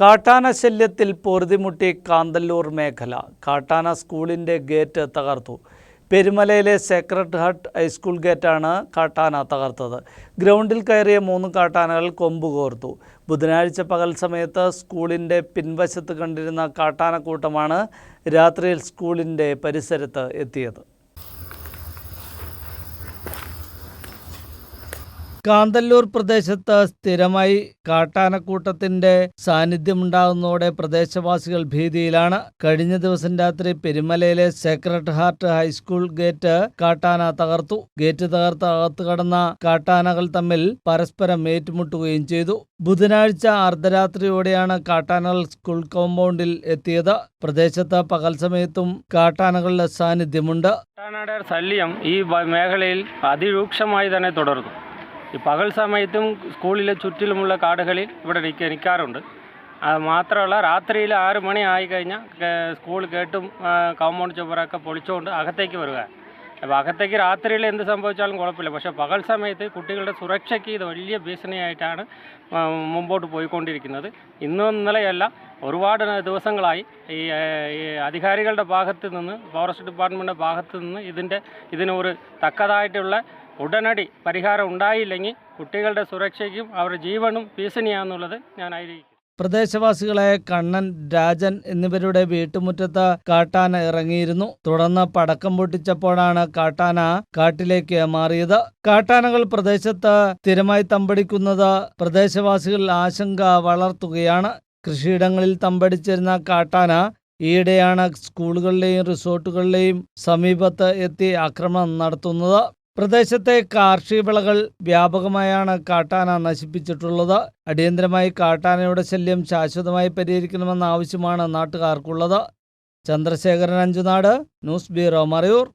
കാട്ടാന ശല്യത്തിൽ പൊറുതിമുട്ടി കാന്തല്ലൂർ മേഖല. കാട്ടാന സ്കൂളിന്റെ ഗേറ്റ് തകർത്തു. പെരുമലയിലെ സേക്രട്ട് ഹട്ട് ഹൈസ്കൂൾ ഗേറ്റാണ് കാട്ടാന തകർത്തത്. ഗ്രൗണ്ടിൽ കയറിയ മൂന്ന് കാട്ടാനകൾ കൊമ്പ് കോർത്തു. ബുധനാഴ്ച പകൽ സമയത്ത് സ്കൂളിന്റെ പിൻവശത്ത് കണ്ടിരുന്ന കാട്ടാനക്കൂട്ടമാണ് രാത്രിയിൽ സ്കൂളിന്റെ പരിസരത്ത് എത്തിയത്. കാന്തല്ലൂർ പ്രദേശത്ത് സ്ഥിരമായി കാട്ടാനക്കൂട്ടത്തിന്റെ സാന്നിധ്യമുണ്ടാകുന്നതോടെ പ്രദേശവാസികൾ ഭീതിയിലാണ്. കഴിഞ്ഞ ദിവസം രാത്രി പെരുമലയിലെ sacred heart high school gate കാട്ടാന തകർത്തു. ഗേറ്റ് തകർത്ത് അകത്ത് കടന്ന കാട്ടാനകൾ തമ്മിൽ പരസ്പരം ഏറ്റുമുട്ടുകയും ചെയ്തു. ബുധനാഴ്ച അർദ്ധരാത്രിയോടെയാണ് കാട്ടാനകൾ സ്കൂൾ കോമ്പൗണ്ടിൽ എത്തിയത്. പ്രദേശത്ത് പകൽ സമയത്തും കാട്ടാനകളുടെ സാന്നിധ്യമുണ്ട്. ശല്യം ഈ മേഖലയിൽ അതിരൂക്ഷമായി തന്നെ തുടർന്നു. ഈ പകൽ സമയത്തും സ്കൂളിലെ ചുറ്റിലുമുള്ള കാടുകളിൽ ഇവിടെ നിൽക്ക നിൽക്കാറുണ്ട് അത് മാത്രമല്ല രാത്രിയിൽ ആറ് മണി ആയി കഴിഞ്ഞാൽ സ്കൂൾ കേട്ടും കോമ്പൗണ്ട് ചുവറൊക്കെ പൊളിച്ചുകൊണ്ട് അകത്തേക്ക് വരിക. അപ്പോൾ അകത്തേക്ക് രാത്രിയിൽ എന്ത് സംഭവിച്ചാലും കുഴപ്പമില്ല. പക്ഷേ പകൽ സമയത്ത് കുട്ടികളുടെ സുരക്ഷയ്ക്ക് ഇത് വലിയ ഭീഷണിയായിട്ടാണ് മുമ്പോട്ട് പോയിക്കൊണ്ടിരിക്കുന്നത്. ഇന്നും ഇന്നലെയല്ല ഒരുപാട് ദിവസങ്ങളായി ഈ അധികാരികളുടെ ഭാഗത്ത് നിന്ന് ഫോറസ്റ്റ് ഡിപ്പാർട്ട്മെന്റിന്റെ ഭാഗത്ത് നിന്ന് ഇതിന്റെ ഇതിനൊരു തക്കതായിട്ടുള്ള ഉടനടി പരിഹാരം ഉണ്ടായില്ലെങ്കിൽ കുട്ടികളുടെ സുരക്ഷയ്ക്കും അവരുടെ ജീവനും ഭീഷണിയാണെന്നുള്ളത് ഞാൻ ആയിരിക്കും പ്രദേശവാസികളായ കണ്ണൻ രാജൻ എന്നിവരുടെ വീട്ടുമുറ്റത്ത് കാട്ടാന ഇറങ്ങിയിരുന്നു. തുടർന്ന് പടക്കം പൊട്ടിച്ചപ്പോഴാണ് കാട്ടാന കാട്ടിലേക്ക് മാറിയത്. കാട്ടാനകൾ പ്രദേശത്ത് സ്ഥിരമായി തമ്പടിക്കുന്നത് പ്രദേശവാസികൾ ആശങ്ക വളർത്തുകയാണ്. കൃഷിയിടങ്ങളിൽ തമ്പടിച്ചിരുന്ന കാട്ടാന ഈയിടെയാണ് സ്കൂളുകളിലെയും റിസോർട്ടുകളിലെയും സമീപത്ത് എത്തി ആക്രമണം നടത്തുന്നത്. പ്രദേശത്തെ കാർഷിക വിളകൾ വ്യാപകമായാണ് കാട്ടാന നശിപ്പിച്ചിട്ടുള്ളത്. അടിയന്തരമായി കാട്ടാനയുടെ ശല്യം ശാശ്വതമായി പരിഹരിക്കണമെന്ന ആവശ്യമാണ് നാട്ടുകാർക്കുള്ളത്. Chandrasekharan Anchunad news bureau Marayoor.